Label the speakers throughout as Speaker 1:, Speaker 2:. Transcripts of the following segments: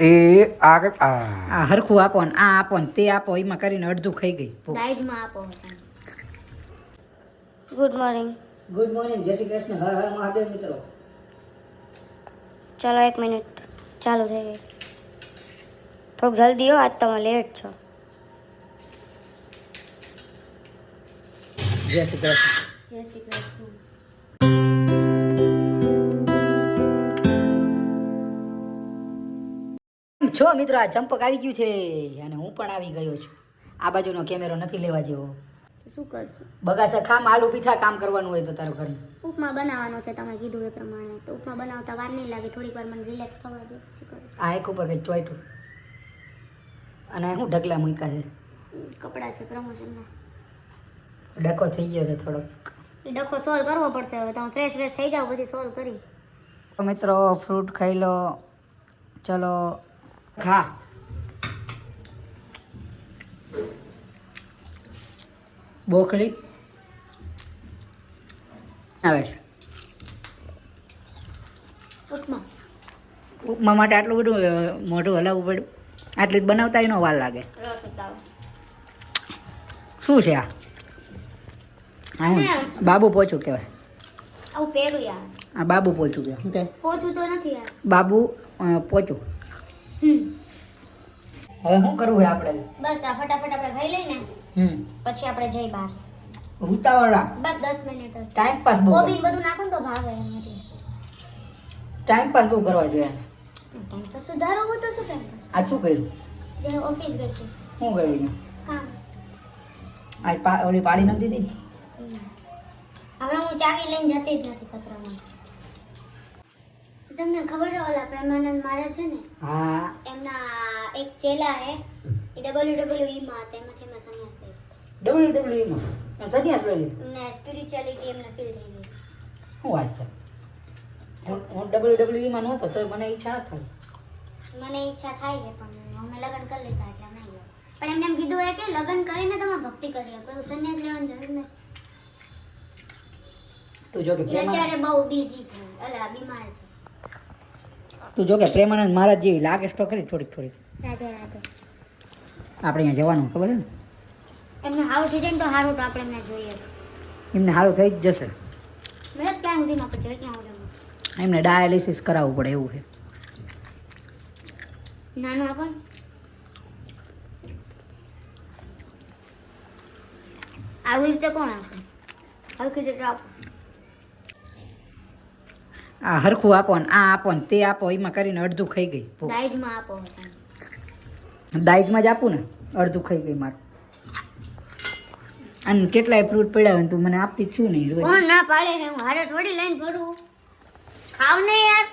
Speaker 1: એ આ.
Speaker 2: આ હરખું આપો ને આ આપો ને તે આપો એમાં કરીને અડધું ખાઈ ગઈ.
Speaker 3: સાઈડમાં આપો ગુડ મોર્નિંગ
Speaker 2: ગુડ મોર્નિંગ જય શ્રી કૃષ્ણ. હર હર મહાદેવ મિત્રો.
Speaker 3: ચાલો એક મિનિટ ચાલુ થઈ ગઈ. થોડુંક જલ્દી હો આજ તમે લેટ છો.
Speaker 2: જય શ્રી કૃષ્ણ.
Speaker 3: જય શ્રી કૃષ્ણ.
Speaker 2: છો મિત્રો આ ચંપક આવી ગયું છે અને હું પણ આવી ગયો છું. આ બાજુનો કેમેરો નથી લેવા જેવો.
Speaker 3: શું કરશું?
Speaker 2: બગાસા ખામ આલુ પીઠા કામ કરવાનું હોય તો તારું ઘરનું
Speaker 3: ઉપમા બનાવવાનો છે તમે કીધું એ પ્રમાણે. તો ઉપમા બનાવતા વાર નહીં લાગે થોડીક વાર મને રિલેક્સ થવા દો
Speaker 2: આ એક ઉપર કંઈક ચોઈટું અને હું ઢગલા મૂક્યા છે?
Speaker 3: કપડાં છે પ્રમોશનના
Speaker 2: ડખો થઈ ગયો છે થોડોક.
Speaker 3: એ ડખો સોલ્વ કરવો પડશે હવે. તમે ફ્રેશ ફ્રેશ થઈ જાઓ પછી સોલ્વ કરી.
Speaker 2: તો મિત્રો ફ્રૂટ ખાઈ લો. ચલો ખા. બોકળી આવે છે.
Speaker 3: ઉપમા.
Speaker 2: ઉપમા માટે આટલું બધું મોઢું હલાવવું પડ્યું. આટલી જ બનાવતા એનો વાર લાગે. શું છે આ? બાબુ પોચું કહેવાય. આ બાબુ પોચું કહેવાય. શું કહે
Speaker 3: પહોંચું તો નથી
Speaker 2: બાબુ પોચું. હવે શું કરવું હોય આપણે?
Speaker 3: બસ આ ફટાફટ આપણે ખાઈ લઈને
Speaker 2: હમ.
Speaker 3: પછી આપણે જઈ બહાર.
Speaker 2: ઉતાવળ
Speaker 3: બસ દસ મિનિટ જ.
Speaker 2: ટાઈમ પાસ બહુ
Speaker 3: કોબીન બધું નાખો તો ભાવે
Speaker 2: ટાઈમ પાસ બહુ કરવા જોઈએ.
Speaker 3: ટાઈમ સુધારો હોય તો શું ટાઈમ પાસ
Speaker 2: આજ શું કર્યું?
Speaker 3: જે ઓફિસ ગઈ છું.
Speaker 2: શું કર્યું
Speaker 3: કામ.
Speaker 2: આજ પા ઓલી પાડી નથી દીધી?
Speaker 3: હવે હું ચાવી લઈને જતી જ નથી કચરામાં. તમને ખબર છે ઓલા પ્રેમાનંદ મહારાજ છે ને?
Speaker 2: હા.
Speaker 3: એમના એક ચેલા હે એ ડબલ્યુ ડબલ્યુ ઈ માં હતા એમાંથી એમના સંન્યાસ થઈ
Speaker 2: ડબલ્યુ ડબલ્યુમાં સંન્યાસ લઈ લીધો
Speaker 3: એમને સ્પિરિચ્યુઆલિટી એમને ફીલ થઈ ગઈ.
Speaker 2: શું વાત છે? હું હું ડબલ્યુ માં નહોતો તો મને ઈચ્છા ન થઈ.
Speaker 3: મને ઈચ્છા થાય છે પણ અમે લગ્ન કરી લીધા એટલે નહીં લો પણ એમને એમ કીધું હોય કે લગ્ન કરીને તમે ભક્તિ કરી શકો સંન્યાસ લેવાની જરૂર નહીં
Speaker 2: તું જો કે
Speaker 3: અત્યારે બહુ બિઝી છે અલા બીમાર છે.
Speaker 2: તું જો કે પ્રેમાનંદ મહારાજ જેવી લાગે તો ખરી થોડીક થોડીક.
Speaker 3: રાધે રાધે.
Speaker 2: આપણે અહીંયા જવાનું ખબર છે ને?
Speaker 3: એમને સારું થઈ જાય તો સારું તો આપણે એમને જોઈએ.
Speaker 2: એમને સારું થઈ જ જશે. એમને ડાયાલિસિસ કરાવવું પડે એવું છે.
Speaker 3: નાનું આપણ આવી રીતે કોણ આપે? હલકી રીતે
Speaker 2: આ હરખું આપો ને આ આપો ને તે આપો એમાં કરીને અડધું ખાઈ ગઈ
Speaker 3: દાઈજમાં આપો
Speaker 2: જ આપું ને અડધું ખાઈ ગઈ મારું. અને કેટલાય ફ્રૂટ પડ્યા હોય તું મને આપતી છું નહીં રોજ.
Speaker 3: કોણ ના પાડે છે? હું હારે થોડી લઈને ભરું ખાવ ને યાર.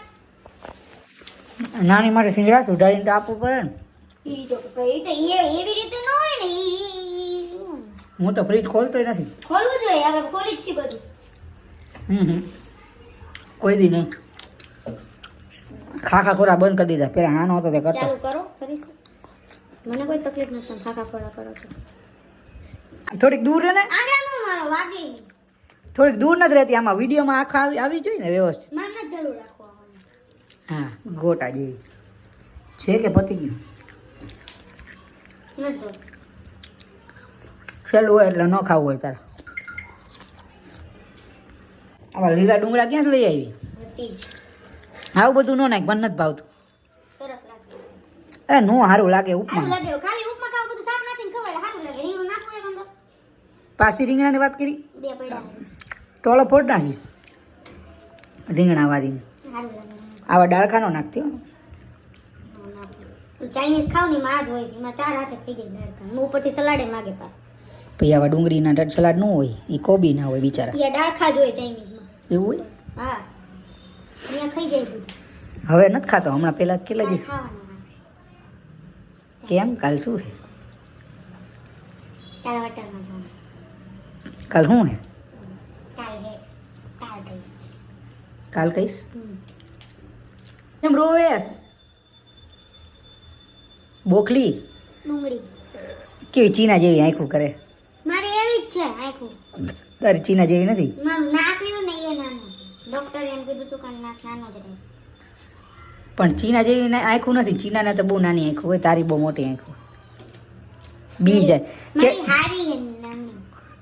Speaker 2: નાની માટે સિંગડા સુધારીને તો આપવું પડે ને.
Speaker 3: તો એવી રીતે ન હોય ને?
Speaker 2: હું તો ફ્રીજ ખોલતોય નથી.
Speaker 3: ખોલવું જોઈએ આપણે ખોલી જ છીએ બધું.
Speaker 2: હમ હમ. કોઈ દી નહીં. ખાખા ખોરા બંધ કરી દીધા. પેલા નાનો હતો તે કરતો.
Speaker 3: ચાલુ કરો ફરી મને કોઈ તકલીફ નથી તમે ખાખા ખોરા કરો છો.
Speaker 2: થોડીક દૂર રહે ને?
Speaker 3: આંગળામાં મારો વાગે.
Speaker 2: થોડીક દૂર નથી રહેતી. આમાં વિડીયોમાં આખા આવી આવી જોઈએ ને વ્યવસ્થિત.
Speaker 3: મને જરૂર રાખવા
Speaker 2: હા ગોટા જેવી. છે કે પતી ગયું?
Speaker 3: નથી.
Speaker 2: હોય એટલે ન ખાવું હોય તારે. આવા લીલા ડુંગળા ક્યાં લઈ આવી? આવું બધું ન નાખ મને નથી ભાવતું. અરે નો સારું લાગે ઉપમા. પાછી રીંગણાની વાત કરી? ટોળો ફોડ નાખી. રીંગણા વાળીને આવા ડાળખાનો નાખતી હો.
Speaker 3: ચાઇનીઝ ખાવની માં જ હોય છે. એમાં ચાર હાથે થઈ જાય દાળ ખાવ ઉપરથી સલાડે માગે પાછું.
Speaker 2: પછી આવા ડુંગળીના સલાડ ન હોય એ કોબી ના હોય બિચારા.
Speaker 3: ડાળખા જ હોય ચાઇનીઝમાં
Speaker 2: એવું હોય?
Speaker 3: હા. ખાઈ જાય બધું.
Speaker 2: હવે નથી ખાતો હમણાં પહેલાં કેટલા દી કેમ? કાલ શું છે
Speaker 3: કાલ
Speaker 2: શું
Speaker 3: હે? કાલ કહીશ?
Speaker 2: એમ રોવેસ. બોખલી?
Speaker 3: ડુંગળી.
Speaker 2: કેવી ચીના જેવી આંખું કરે?
Speaker 3: મારે એવી જ છે આંખું.
Speaker 2: તારી ચીના જેવી નથી?
Speaker 3: મારું નાક ડોક્ટરે એમ કીધું તું કે નાક નાનો જ રહેશે.
Speaker 2: પણ ચીના જેવી આંખું નથી. ચીનાને તો બહુ નાની આંખું હોય. તારી બહુ મોટી આંખું. બી જાય. કે
Speaker 3: મારી હારી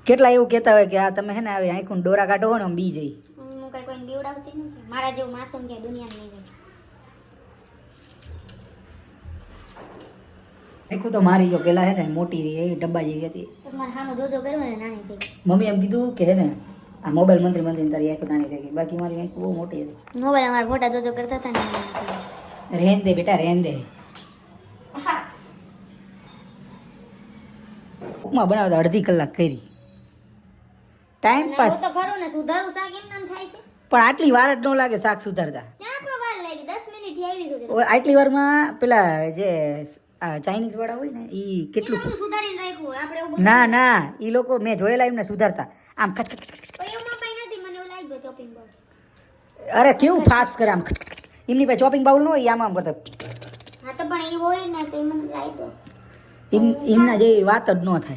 Speaker 2: કેટલા એવું કહેતા હોય કે આ તમે હે ને આવી આંખું ડોરા કાઢો હોય ને બી જઈ
Speaker 3: હું કઈ કોઈને બીવડાવતી નથી. મારા જેવું માસૂમ કે દુનિયામાં નહીં હોય
Speaker 2: તો મારી ગયો. પેલા હે ને મોટી રહી એવી ડબ્બા જેવી હતી મમ્મી એમ કીધું કે હે ને આ મોબાઈલ મંત્રી મંત્રી તારી આંખ નાની થઈ ગઈ. બાકી મારી આંખ બહુ મોટી હતી.
Speaker 3: મોબાઈલ અમારા મોટા જોજો કરતા હતા ને.
Speaker 2: રહેન દે બેટા રહેન દે. ઉપમા બનાવતા અડધી કલાક કરી. ટાઈમ પાસ
Speaker 3: તો ખરું ને સુધારું શાક એમ નામ થાય છે.
Speaker 2: પણ આટલી વાર જ ન લાગે શાક સુધારતા. આટલી વારમાં પેલા જે ચાઇનીઝ વાળા હોય ને એ કેટલું ના ના એ લોકો મેં જોયેલા એમને સુધારતા. આમ ખચ ખચ ખચ અરે કેવું ફાસ્ટ કરે આમ. એમની પાસે ચોપિંગ બાઉલ ન હોય આમ આમ કરતા. એમના જે વાત જ ન થાય.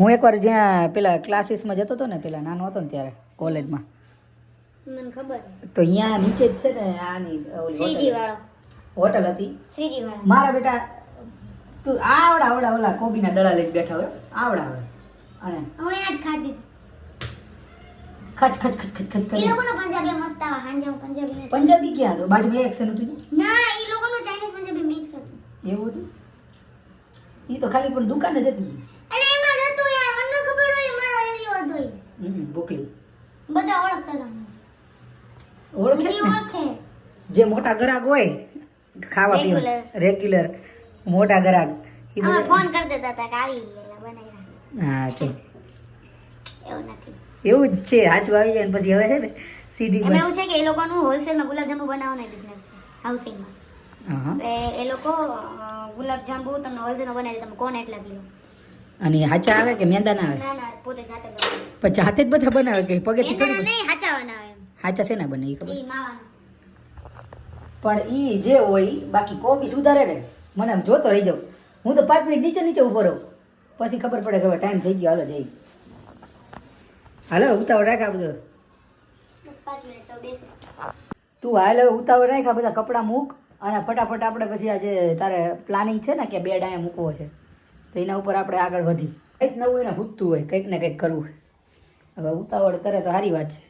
Speaker 2: હું એકવાર જ્યાં પેલા ક્લાસીસમાં જતો હતો ને પેલા નાનો હતો ને ત્યારે કોલેજમાં.
Speaker 3: મને ખબર.
Speaker 2: તો અહીંયા નીચે જ છે ને આની
Speaker 3: શ્રીજી
Speaker 2: હોટલ-
Speaker 3: વાળો
Speaker 2: હોટલ હતી.
Speaker 3: શ્રીજી વાળો
Speaker 2: મારા બેટા તું આવડા આવડા ઓલા કોબીના દડા લઈને બેઠા હોય આવડા આવડા. અને
Speaker 3: હું જ ખાધી
Speaker 2: ખચ ખચ ખચ ખચ ખચ
Speaker 3: એ લોકોનો પંજાબી મસ્ત આવે હાંજે હું પંજાબી
Speaker 2: પંજાબી ક્યાં હતો? બાજુ એક છે ને
Speaker 3: ના એ લોકોનો ચાઇનીઝ પંજાબી મિક્સ હતું.
Speaker 2: એવું હતું? એ તો ખાલી પણ દુકાન જ હતી.
Speaker 3: અરે એમાં હતું યાર. મને ખબર હોય મારો એરિયો હતો.
Speaker 2: હમ, બોકલી
Speaker 3: બધા ઓળખતા તમને
Speaker 2: ઓળખે
Speaker 3: ઓળખે.
Speaker 2: જે મોટા ગ્રાહક હોય ખાવા પીવા. રેગ્યુલર મોટા ગ્રાહક.
Speaker 3: ફોન કરી દેતા હતા કે આવી
Speaker 2: હા ચો
Speaker 3: એવું નથી.
Speaker 2: એવું જ છે સાચું આવી જાય ને પછી હવે છે ને સીધી
Speaker 3: એમાં એવું છે કે એ લોકોનું હોલસેલમાં ગુલાબજાંબુ બનાવવાનો બિઝનેસ છે હાઉસિંગમાં એ લોકો ગુલાબજાંબુ તમને હોલસેલમાં બનાવી તમે કોણ એટલા કિલો?
Speaker 2: અને હાચા આવે કે મેંદા ના આવે?
Speaker 3: ના ના પોતે જાતે બનાવે.
Speaker 2: પછી જાતે જ બધા બનાવે કે પગેથી થોડી
Speaker 3: નહીં હાચા બનાવે
Speaker 2: હાચા છે ના બને એ ખબર? પણ ઈ જે હોય બાકી કોબી સુધારે ને. મને આમ જોતો રહી જાઉં. હું તો પાંચ મિનિટ નીચે નીચે ઊભો રહું. પછી ખબર પડે કે હવે ટાઈમ થઈ ગયો હાલો જઈ હાલો ઉતાવળ રાખ આ બધું. તું હાલ હવે ઉતાવળ રાખ આ બધા કપડાં મૂક અને ફટાફટ આપણે પછી આજે તારે પ્લાનિંગ છે ને કે બેડ અહીંયા મૂકવો છે તો એના ઉપર આપણે આગળ વધી. કંઈક નવું એને ભૂતતું હોય કંઈક ને કંઈક કરવું હવે ઉતાવળ કરે તો સારી વાત છે.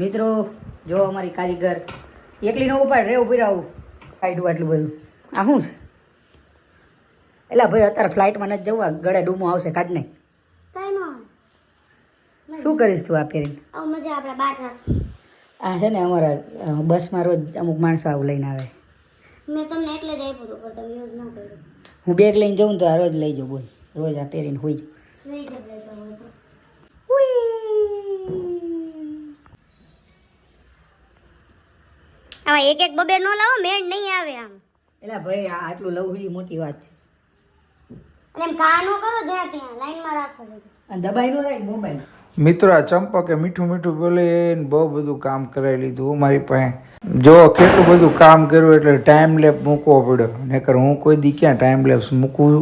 Speaker 2: મિત્રો જો અમારી કારીગર એકલી ન ઉપાડ રે ઊભી રહું. કાઢ્યું આટલું બધું. આ શું છે? એલા ભાઈ અત્યારે ફ્લાઇટમાં નથી જવું ગળે ડૂમો આવશે કાઢ નહીં. શું કરીશ તું આ પહેરીને? આ છે ને અમારા બસમાં રોજ અમુક માણસો આવું લઈને આવે.
Speaker 3: મેં તમને એટલે જ આપ્યું હતું પણ તમે યુઝ ન કર્યું.
Speaker 2: હું બેગ લઈને જાઉં તો આ રોજ લઈ જાઉં બોલ. રોજ આ પહેરીને હોઈ જાઉં.
Speaker 3: આવા એક એક બબે નો લાવો મેળ નહીં આવે આમ.
Speaker 2: એલા ભાઈ આ આટલું લવું મોટી વાત છે.
Speaker 3: અને એમ કા નો કરો જ્યાં ત્યાં લાઈનમાં રાખો બધું.
Speaker 2: અને દબાઈ નો રાખ મોબાઈલ.
Speaker 1: મિત્રો આ ચંપકે મીઠું મીઠું બોલીને બહુ બધું કામ કરાવી લીધું મારી પાસે. જો કેટલું બધું કામ કર્યું એટલે ટાઈમ લેપ મૂકવો પડ્યો. નકર હું કોઈ દી ક્યાં ટાઈમ લેપ્સ મૂકું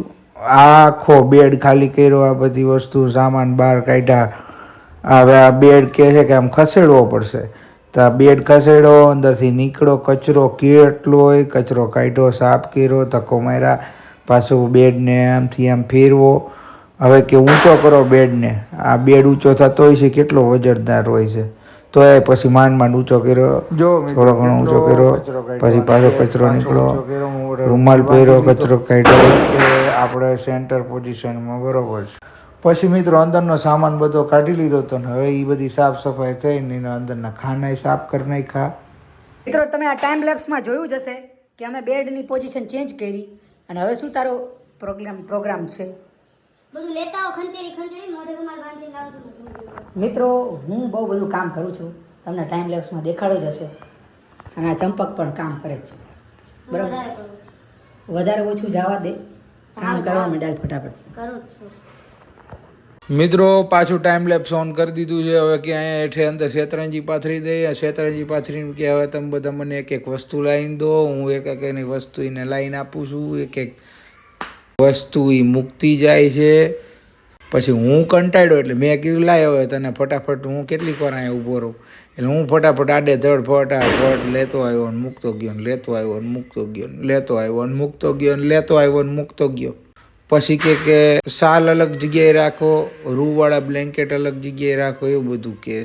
Speaker 1: આખો બેડ ખાલી કર્યો આ બધી વસ્તુ સામાન બહાર કાઢ્યા. હવે આ બેડ કહે છે કે આમ ખસેડવો પડશે. તો આ બેડ ખસેડો અંદરથી નીકળો કચરો કેટલો હોય કચરો કાઢ્યો સાફ કર્યો તકો માર્યા. પાછું બેડને આમથી આમ ફેરવો. હવે કે ઊંચો કરો બેડને. આ બેડ ઊંચો થતો હોય છે કેટલો વજનદાર હોય છે. તો એ પછી માંડ માંડ ઊંચો કર્યો જો થોડો ઘણો ઊંચો કર્યો પછી પાછો કચરો નીકળ્યો. રૂમાલ પહેર્યો કચરો કાઢ્યો. આપણે સેન્ટર પોઝિશનમાં બરોબર છે. પછી મિત્રો અંદરનો સામાન બધો કાઢી લીધો તો ને હવે એ બધી સાફ સફાઈ થઈને એના અંદરના ખાના સાફ કરી નાખ્યા.
Speaker 2: મિત્રો તમે આ ટાઈમ લેપ્સમાં જોયું જ હશે કે અમે બેડની પોઝિશન ચેન્જ કરી. અને હવે શું તારો પ્રોગ્રામ પ્રોગ્રામ છે?
Speaker 3: બધું લેતા ખંચેરી ખંચેરી મોઢે રૂમાલ બાંધીને લાવજો
Speaker 2: મિત્રો હું બહુ બધું કામ કરું છું. તમને ટાઈમ લેપ્સમાં દેખાડો જ હશે. અને આ ચંપક પણ કામ કરે છે. બરાબર?
Speaker 3: વધારે
Speaker 2: ઓછું જવા દે. કામ કરવા માંડાલ ફટાફટ.
Speaker 3: કરું છું.
Speaker 1: મિત્રો, પાછું ટાઈમ લેપ્સ ઓન કરી દીધું છે. હવે કે અહીંયા હેઠે અંદર શેતરંજી પાથરી દઈએ શેતરંજી પાથરીને કે હવે તમે બધા મને એક એક વસ્તુ લાવીને દો. હું એક એક એની વસ્તુ એને લાવીને આપું છું. એક એક વસ્તુ એ મૂકતી જાય છે. પછી હું કંટાળ્યો એટલે મેં કીધું, લાય હવે તને ફટાફટ હું કેટલીક વાર અહીંયા ઊભો રહું. એટલે હું ફટાફટ આડે ધડ, ફટાફટ લેતો આવ્યો ને મૂકતો ગયો ને લેતો આવ્યો ને મૂકતો ગયો ને લેતો આવ્યો ને મૂકતો ગયો ને લેતો આવ્યો ને મૂકતો ગયો. પછી કે કે શાલ અલગ જગ્યાએ રાખો રૂવાળા બ્લેન્કેટ અલગ જગ્યાએ રાખો, એવું બધું કે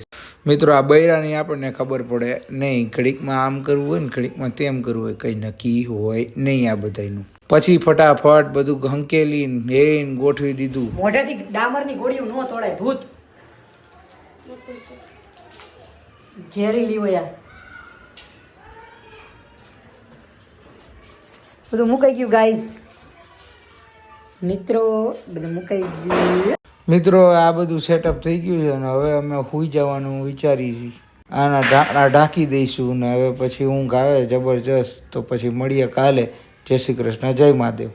Speaker 1: મિત્રો, આ બૈરાની આપણને ખબર પડે, નહીં, ઘડીકમાં આમ કરવું હોય ને ઘડીકમાં તેમ કરવું હોય, કંઈ નક્કી હોય નહીં આ બધાનું પછી ફટાફટ બધું હંકેલી ને ને ગોઠવી દીધું.
Speaker 2: મોઢેથી ડામરની ગોળીઓ ન તોડાય, ભૂત. ઝેરીલી હોય બધું મુકાઈ ગયું ગાઈસ મિત્રો, બધું મુકાઈ ગયું.
Speaker 1: મિત્રો, આ બધું સેટઅપ થઈ ગયું છે અને હવે અમે સુઈ જવાનું વિચારી છીએ આના ઢાંકણા ઢાંકી દઈશું ને હવે પછી ઊંઘ આવે, જબરજસ્ત. તો પછી મળીએ કાલે. જય શ્રી કૃષ્ણ, જય મહાદેવ.